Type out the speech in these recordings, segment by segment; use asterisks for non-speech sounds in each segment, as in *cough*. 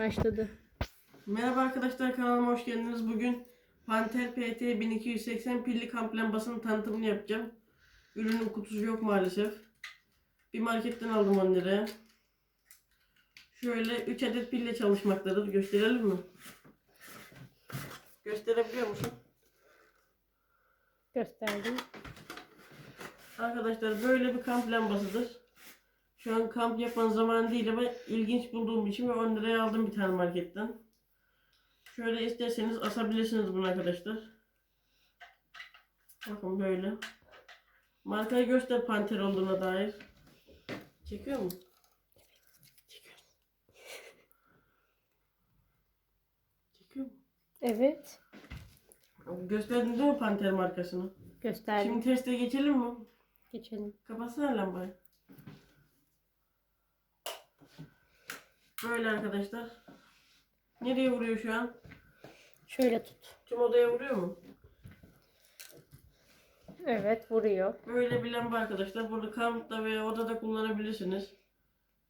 Başladı. Merhaba arkadaşlar kanalıma hoş geldiniz. Bugün Panther PT 1280 pilli kamp lambasının tanıtımını yapacağım. Ürünün kutusu yok maalesef. Bir marketten aldım 10 liraya. Şöyle 3 adet pille çalışmaktadır. Gösterelim mi? Gösterebiliyor musun? Gösterdim. Arkadaşlar böyle bir kamp lambasıdır. Şu an kamp yapan zaman değil ama ilginç bulduğum için ve 10 liraya aldım bir tane marketten. Şöyle isterseniz asabilirsiniz bunu arkadaşlar. Bakın böyle. Markayı göster panter olduğuna dair. Çekiyor mu? Çekiyor. Çekiyor mu? Evet. Gösterdin değil mi panter markasını? Gösterdim. Şimdi teste geçelim mi? Geçelim. Kapatsana lambayı. Böyle arkadaşlar. Nereye vuruyor şu an? Şöyle tut. Tüm odaya vuruyor mu? Evet vuruyor. Böyle bir lamba arkadaşlar. Bunu kampta veya odada kullanabilirsiniz.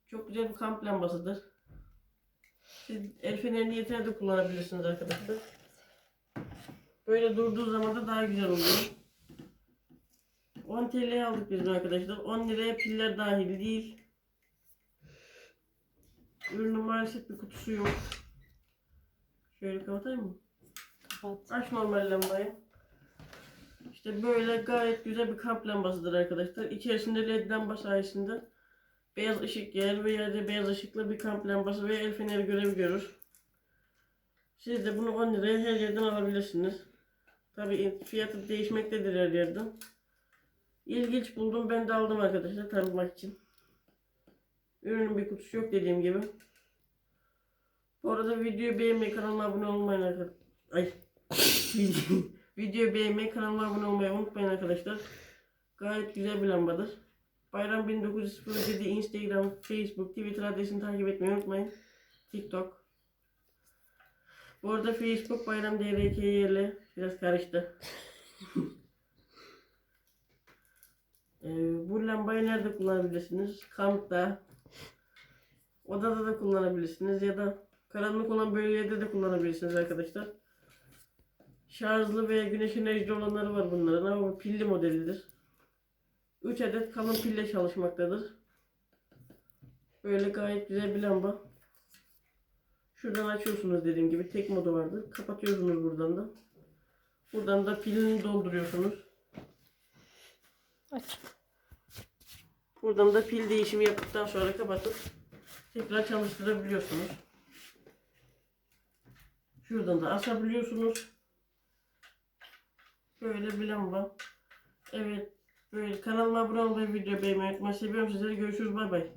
Çok güzel bir kamp lambasıdır. Siz el feneri niyetine de kullanabilirsiniz arkadaşlar. Böyle durduğu zaman da daha güzel oluyor. 10 TL'ye aldık biz arkadaşlar. 10 liraya piller dahil değil. Ürünün maalesef bir kutusu yok. Şöyle kapatayım mı? Kapat. Aç normal lambayı. İşte böyle gayet güzel bir kamp lambasıdır arkadaşlar. İçerisinde led lamba sayesinde beyaz ışık yer ve yerde beyaz ışıklı bir kamp lambası ve el feneri görevi görür. Siz de bunu 10 liraya her yerden alabilirsiniz. Tabi fiyatı değişmektedir her yerden. İlginç buldum ben de aldım arkadaşlar tanıtmak için. Ürünün bir kutusu yok dediğim gibi. Bu arada videoyu beğenmeyi kanalıma abone olmayı. Ay. Video, *laughs* videoyu beğenmeyi, kanalıma abone olmayı unutmayın arkadaşlar. Gayet güzel bir lambadır. Bayram 1907 Instagram, Facebook, Twitter adresini takip etmeyi unutmayın. TikTok. Bu arada Facebook Bayram DRK'yle biraz karıştı. *laughs* Ee, bu lambayı nerede kullanabilirsiniz? Kampta, odada da kullanabilirsiniz ya da karanlık olan bölgelerde de kullanabilirsiniz arkadaşlar. Şarjlı veya güneş enerjili olanları var bunların ama bu pilli modelidir. 3 adet kalın pille çalışmaktadır. Böyle gayet güzel bir lamba. Şuradan açıyorsunuz dediğim gibi tek modu vardır. Kapatıyorsunuz buradan da. Buradan da pilini dolduruyorsunuz. Aç. Buradan da pil değişimi yaptıktan sonra kapatıp tekrar çalıştırabiliyorsunuz. Şuradan da asabiliyorsunuz. Böyle bir lamba. Evet. Böyle kanalıma abone olmayı, video beğenmeyi unutmayın. Seviyorum sizleri. Görüşürüz. Bay bay.